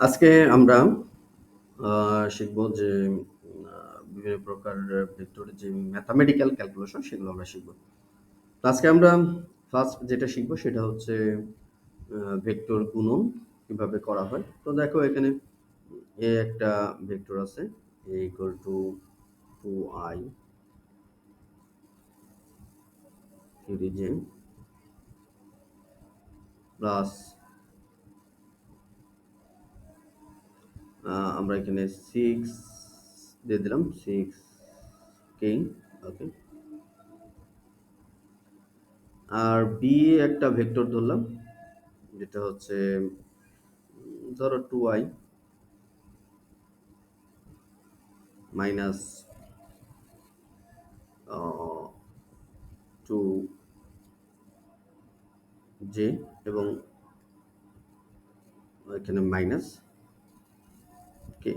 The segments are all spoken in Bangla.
আজকে আমরা শিখব যে বিভিন্ন প্রকার ভেক্টরের যে ম্যাথামেটিক্যাল ক্যালকুলেশন সেগুলো আমরা শিখব। আজকে আমরা ফার্স্ট যেটা শিখব সেটা হচ্ছে ভেক্টর গুণন কীভাবে করা হয়। তো দেখো এখানে এ একটা ভেক্টর আছে A equal to two I three plus আমরা এখানে সিক্স দিয়ে দিলাম সিক্স কিং ওকে আর বি একটা ভেক্টর ধরলাম, যেটা হচ্ছে ধরো two I minus two J এবং এখানে মাইনাস কে?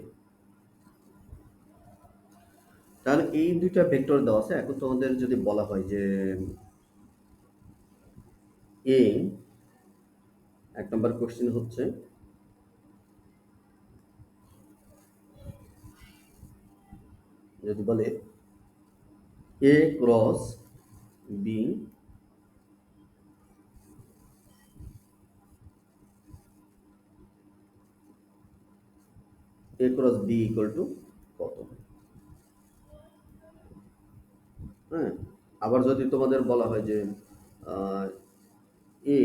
তাহলে এই দুইটা ভেক্টর দেওয়া আছে। এখন তোমাদের যদি বলা হয় যে এ এক নম্বর কোশ্চেন হচ্ছে, যদি বলে A cross B A cross B equal to কত? হ্যাঁ আবার যদি তোমাদের বলা হয় যে এ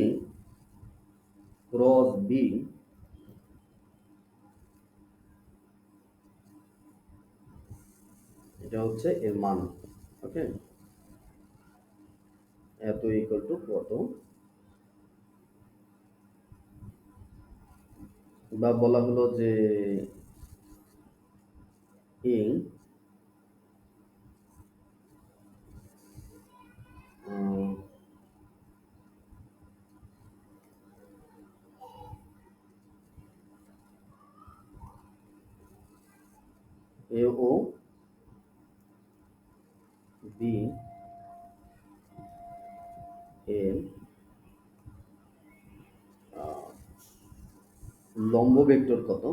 ক্রস বি এটা হচ্ছে এর মান ওকে এত ইকুয়াল টু কত? বা বলা হলো যে এ এ ও বি এর লম্ব ভেক্টর কত?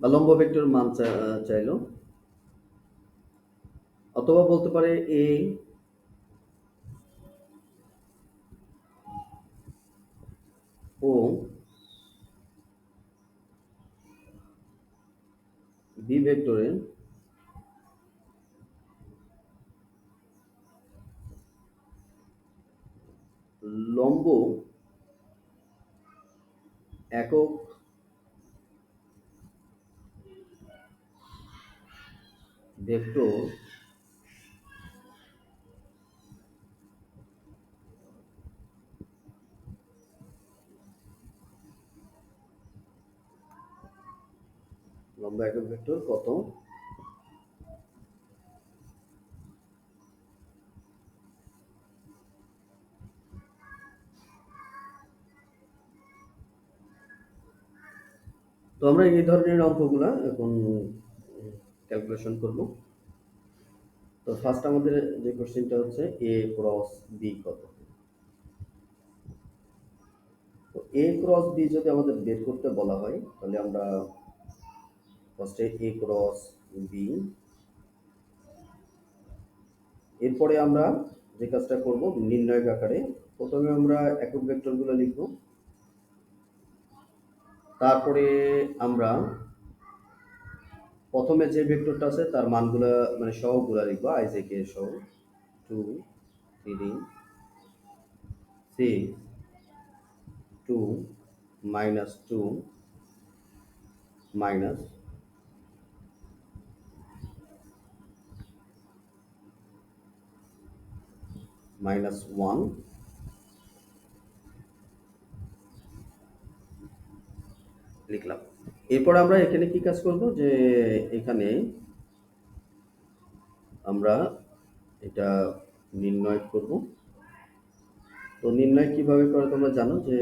বা লম্ব ভেক্টর মান চাইলো। অথবা বলতে পারে এ ও বি ভেক্টরের লম্ব একক ভেক্টর লম্বা একক ভেক্টর কত তো আমরা এই ধরনের অঙ্কগুলা এখন ক্যালকুলেশন করব। তো ফার্স্ট আমাদের যে কোশ্চেনটা হচ্ছে এ ক্রস বি কত? তো এ ক্রস বি যদি আমাদের বের করতে বলা হয়, তাহলে আমরা ফার্স্টে এ ক্রস বি এরপরে আমরা যে কাজটা করব নির্ণয় আকারে, প্রথমে আমরা একক ভেক্টরগুলো লিখব। তারপরে আমরা প্রথমে যে ভেক্টরটা আছে, তার মানগুলো মানে সহগুলো লিখব আই জে কে সহ two three six two minus two minus minus one লিখলাম। এরপর আমরা এখানে কি কাজ করব? যে এখানে আমরা এটা নির্ণয় করব। তো নির্ণয় কীভাবে করে তোমরা জানো? যে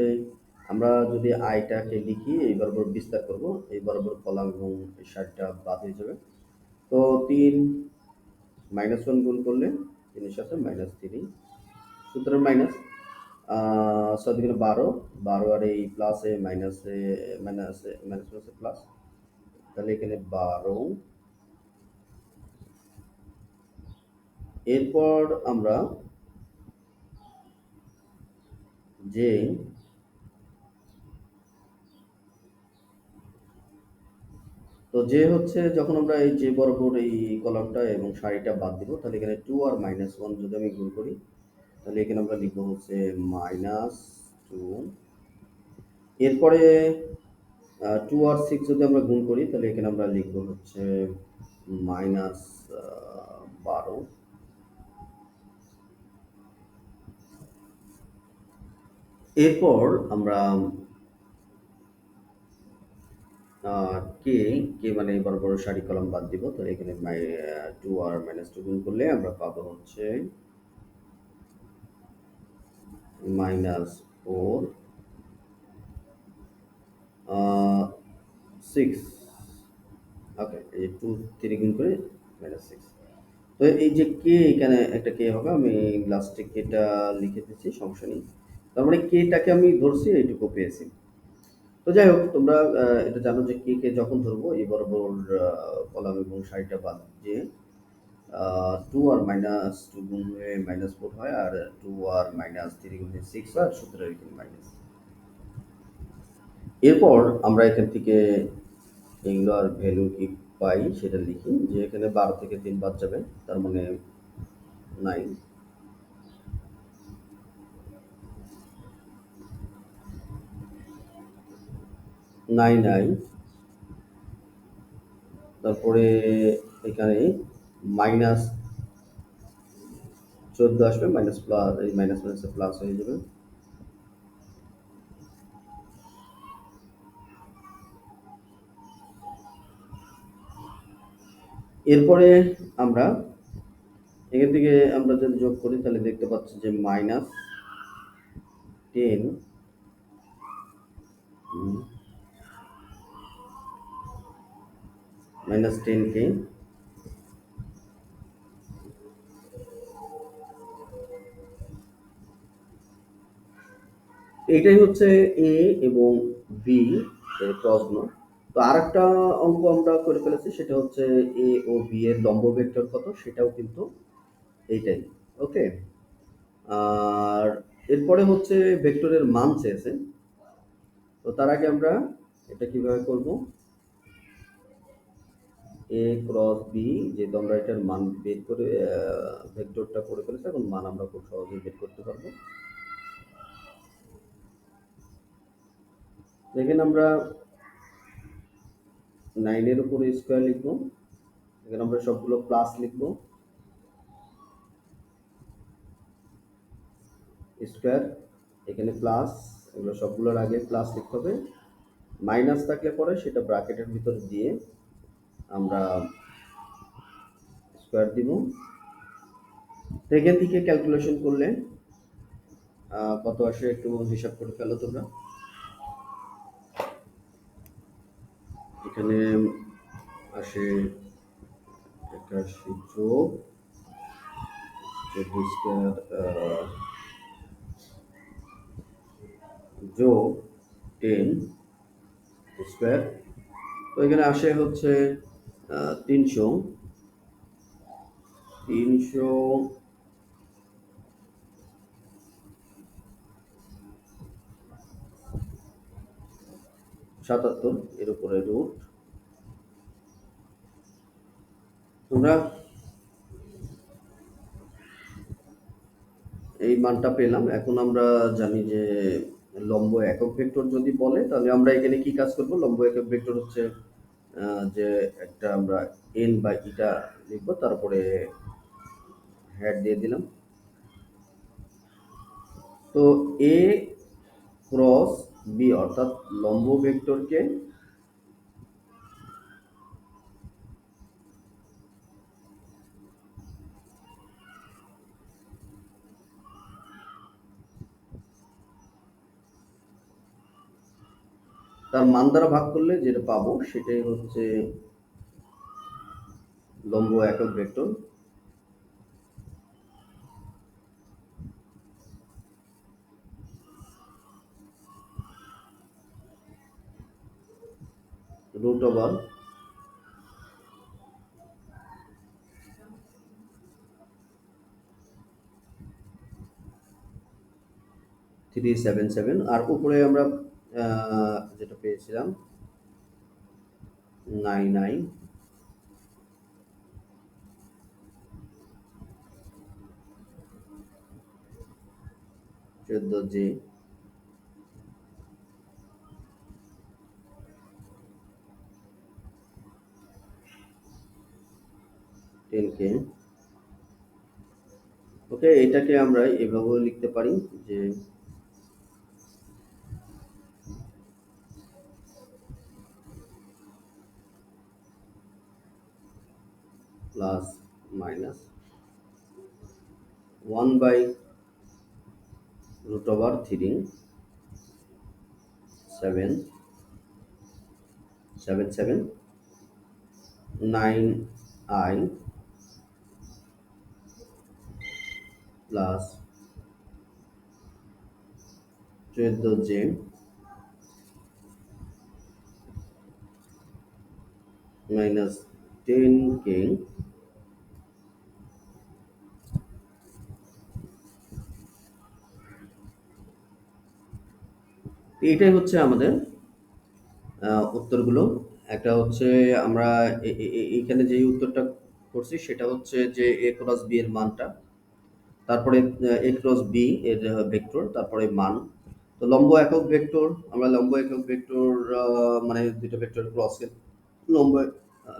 আমরা যদি আইটাকে লিখি, এই বরাবর বিস্তার করব, এই বরাবর কলাম এবং সারটা বাদ হয়ে যাবে। তো তিন মাইনাস ওয়ান গুণ করলে তিনের সাথে মাইনাস থ্রি সুতরাং মাইনাস। ছয় বারো বারো আর এই প্লাসে মাইনাসে মাইনাসে মাইনাস প্লাসে প্লাস তাহলে এখানে বারো। এরপর আমরা যে তো যে হচ্ছে যখন আমরা এই যে বরাবর এই কলামটা এবং শাড়িটা বাদ দিব, তাহলে এখানে টু আর মাইনাস ওয়ান যদি আমি গুণ করি তাহলে এখানে আমরা লিখব হচ্ছে মাইনাস টু এরপরে টু আর সিক্স যদি আমরা গুণ করি, তাহলে এখানে আমরা লিখব হচ্ছে মাইনাস বারো। এরপর আমরা কে কে মানে বড় বড় সারি কলম বাদ দিব তো এখানে টু আর মাইনাস টু গুণ করলে আমরা পাবো হচ্ছে মাইনাস ফোর সিক্স ওকে এই টু থ্রি গুণ করে মাইনাস সিক্স তো এই যে কে এখানে একটা কে হবে, আমি লাস্টে কেটা লিখে দিচ্ছি, সমস্যা নেই। তার মানে কেটাকে আমি ধরছি, এইটুকু পেয়েছি। তো যাই হোক, তোমরা এটা জানো যে কে কে যখন ধরবো, এই বরাবর কলাম এবং সারিটা বাদ দিয়ে টু আর মাইনাস টু গুণ হয়ে মাইনাস ফোর হয় আর টু আর মাইনাস থ্রি গুণ সিক্স হয়, সুতরাং এখানে মাইনাস এরপর আমরা এখান থেকে এগুলো আর ভ্যালু কি পাই সেটা লিখি, যে এখানে বারো থেকে তিন বাদ যাবে, তার মানে নাইন নাইন নাইন তারপরে এখানে মাইনাস চোদ্দ আসবে, মাইনাস প্লাস, এই মাইনাস মাইনাসে প্লাস হয়ে যাবে। এরপরে আমরা এখান থেকে আমরা যদি যোগ করি, তাহলে দেখতে পাচ্ছি যে মাইনাস টেন মাইনাস টেন এটাই হচ্ছে এ এবং বি এর ক্রসগুলো তো আর একটা অঙ্ক আমরা করে ফেলেছি, সেটা হচ্ছে এ ও বি এর লম্ব ভেক্টর কত, সেটাও কিন্তু এইটাই, ওকে? আর এরপরে হচ্ছে ভেক্টরের মান চেয়েছে। তো তার আগে আমরা এটা কীভাবে করব? এ ক্রস বি যেহেতু আমরা এটার মান বের করে ভেক্টরটা করে ফেলেছি, এখন মান আমরা খুব সহজেই বের করতে পারব। দেখেন আমরা নাইনের উপরে স্কোয়ার লিখব। এখানে আমরা সবগুলো প্লাস লিখব। স্কোয়ার এখানে প্লাস এগুলো সবগুলোর আগে প্লাস লিখতে হবে। মাইনাস থাকলে পরে সেটা ব্র্যাকেটের ভিতর দিয়ে আমরা স্কোয়ার দিব। এখান থেকে ক্যালকুলেশন করলে কত আসে একটু হিসাব করে ফেলো তোমরা। এখানে আসে একাশি যোগ চব্বিশ যোগ টেন স্কোয়ার তো এখানে আসে হচ্ছে তিনশো। তিনশো সাতাত্তর, এর উপরে রুট তোমরা এই মানটা পেলাম। এখন আমরা জানি যে লম্ব একক ভেক্টর যদি বলে, তাহলে আমরা এখানে কি কাজ করব? লম্ব একক ভেক্টর হচ্ছে যে একটা আমরা এন বা ইটা লিখব, তারপরে হ্যাড দিয়ে দিলাম। তো এ ক্রস বি অর্থাৎ লম্ব ভেক্টরকে তার মান দ্বারা ভাগ করলে যেটা পাবো সেটাই হচ্ছে লম্ব একক vector root over three seven seven আর উপরে আমরা যেটা পেয়েছিলাম নাইন নাইন চোদ্দ জি। টেন কে। ওকে এটাকে আমরা এভাবেও লিখতে পারি যে plus minus one by root over 3 7 7 7 9 i plus 14 j minus 10 k এইটাই হচ্ছে আমাদের উত্তরগুলো। একটা হচ্ছে আমরা এইখানে যে উত্তরটা করছি সেটা হচ্ছে যে এ ক্রস বি এর মানটা, তারপরে এ ক্রস বি এর ভেক্টর তারপরে মান। তো লম্ব একক ভেক্টর আমরা লম্ব একক ভেক্টর মানে দুটো ভেক্টর ক্রস লম্ব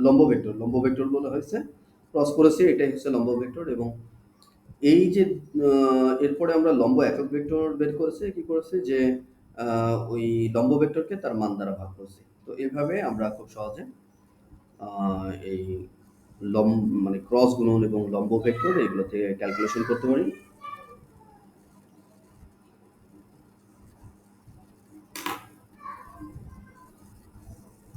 লম্ব ভেক্টর লম্ব ভেক্টর বলা হয়েছে ক্রস করেছি, এটাই হচ্ছে লম্ব ভেক্টর এবং এই যে এরপরে আমরা লম্ব একক ভেক্টর বের করেছি, কি করেছি যে ওই লম্ব ভেক্টরকে তার মান দ্বারা ভাগ করছি। তো এইভাবে আমরা খুব সহজে এই লম্ব মানে ক্রস গুণন এবং লম্ব ভেক্টর এগুলো থেকে ক্যালকুলেশন করতে পারি।